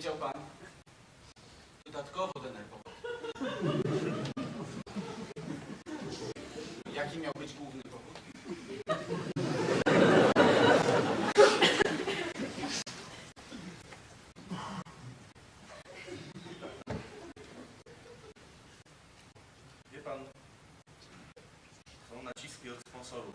Wiedział pan? Dodatkowo denerwował. Jaki miał być główny powód? Wie pan, są naciski od sponsorów.